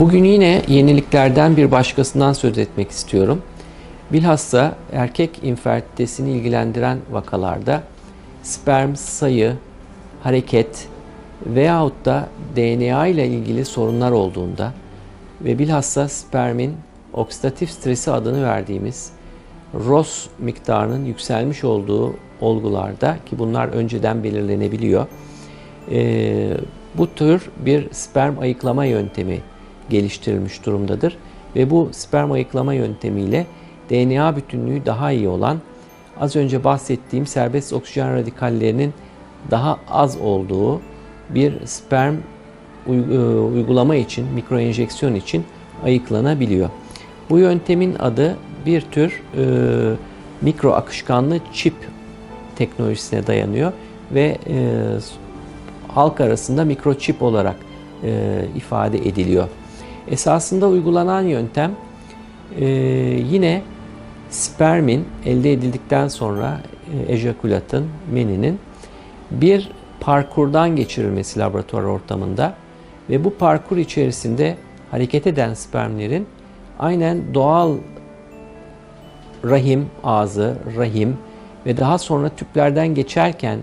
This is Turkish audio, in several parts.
Bugün yine yeniliklerden bir başkasından söz etmek istiyorum. Bilhassa erkek infertilitesini ilgilendiren vakalarda sperm sayı, hareket veyahut da DNA ile ilgili sorunlar olduğunda ve bilhassa spermin oksidatif stresi adını verdiğimiz ROS miktarının yükselmiş olduğu olgularda ki bunlar önceden belirlenebiliyor. Bu tür bir sperm ayıklama yöntemi geliştirilmiş durumdadır. Ve bu sperm ayıklama yöntemiyle DNA bütünlüğü daha iyi olan, az önce bahsettiğim serbest oksijen radikallerinin daha az olduğu bir sperm e, uygulama için, mikroenjeksiyon için ayıklanabiliyor. Bu yöntemin adı bir tür e, mikro akışkanlı çip teknolojisine dayanıyor ve e, halk arasında mikroçip olarak e, ifade ediliyor. Esasında uygulanan yöntem e, yine spermin elde edildikten sonra e, ejakülatın, meninin bir parkurdan geçirilmesi laboratuvar ortamında ve bu parkur içerisinde hareket eden spermlerin aynen doğal rahim ağzı, rahim ve daha sonra tüplerden geçerken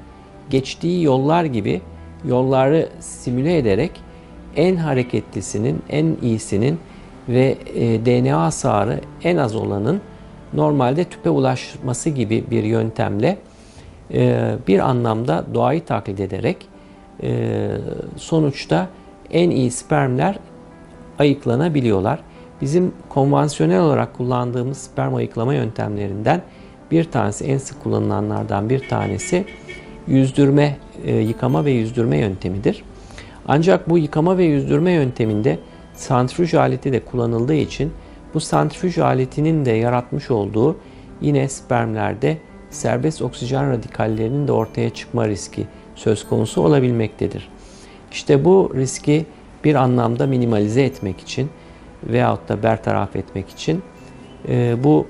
geçtiği yollar gibi yolları simüle ederek en hareketlisinin, en iyisinin ve e, DNA hasarı en az olanın normalde tüpe ulaşması gibi bir yöntemle e, bir anlamda doğayı taklit ederek e, sonuçta en iyi spermler ayıklanabiliyorlar. Bizim konvansiyonel olarak kullandığımız sperm ayıklama yöntemlerinden bir tanesi, en sık kullanılanlardan bir tanesi yüzdürme, e, yıkama ve yüzdürme yöntemidir. Ancak bu yıkama ve yüzdürme yönteminde santrifüj aleti de kullanıldığı için bu santrifüj aletinin de yaratmış olduğu yine spermlerde serbest oksijen radikallerinin de ortaya çıkma riski söz konusu olabilmektedir. İşte bu riski bir anlamda minimalize etmek için veyahut da bertaraf etmek için e, bu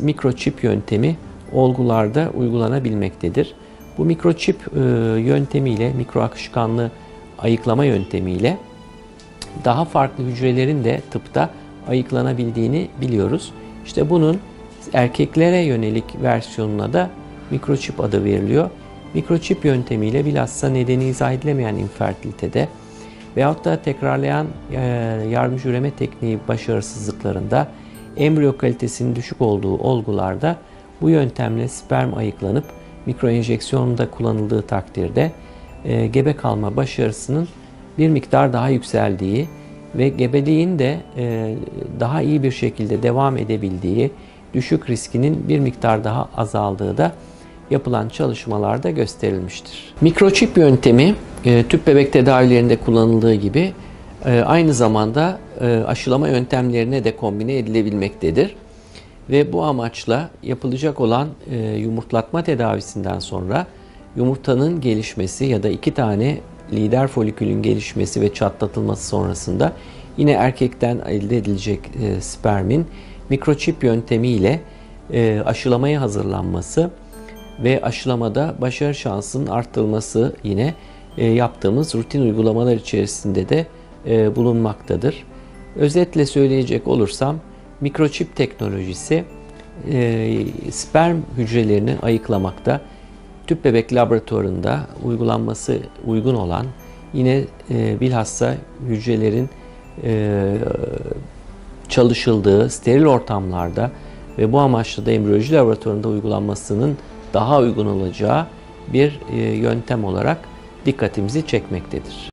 mikroçip yöntemi olgularda uygulanabilmektedir. Bu mikroçip e, yöntemiyle, mikro akışkanlı ayıklama yöntemiyle daha farklı hücrelerin de tıpta ayıklanabildiğini biliyoruz. İşte bunun erkeklere yönelik versiyonuna da mikroçip adı veriliyor. Mikroçip yöntemiyle bilhassa nedeni izah edilemeyen infertilitede veyahut da tekrarlayan e, yardımcı üreme tekniği başarısızlıklarında embriyo kalitesinin düşük olduğu olgularda bu yöntemle sperm ayıklanıp mikroenjeksiyonda kullanıldığı takdirde e, gebe kalma başarısının bir miktar daha yükseldiği ve gebeliğin de e, daha iyi bir şekilde devam edebildiği, düşük riskinin bir miktar daha azaldığı da yapılan çalışmalarda gösterilmiştir. Mikroçip yöntemi e, tüp bebek tedavilerinde kullanıldığı gibi aynı zamanda aşılama yöntemlerine de kombine edilebilmektedir. Ve bu amaçla yapılacak olan yumurtlatma tedavisinden sonra yumurtanın gelişmesi ya da iki tane lider folikülün gelişmesi ve çatlatılması sonrasında yine erkekten elde edilecek e, spermin mikroçip yöntemiyle e, aşılamaya hazırlanması ve aşılamada başarı şansının arttırılması yine e, yaptığımız rutin uygulamalar içerisinde de e, bulunmaktadır. Özetle söyleyecek olursam mikroçip teknolojisi e, sperm hücrelerini ayıklamakta tüp bebek laboratuvarında uygulanması uygun olan yine e, bilhassa hücrelerin e, çalışıldığı steril ortamlarda ve bu amaçla da embriyoloji laboratuvarında uygulanmasının daha uygun olacağı bir e, yöntem olarak dikkatimizi çekmektedir.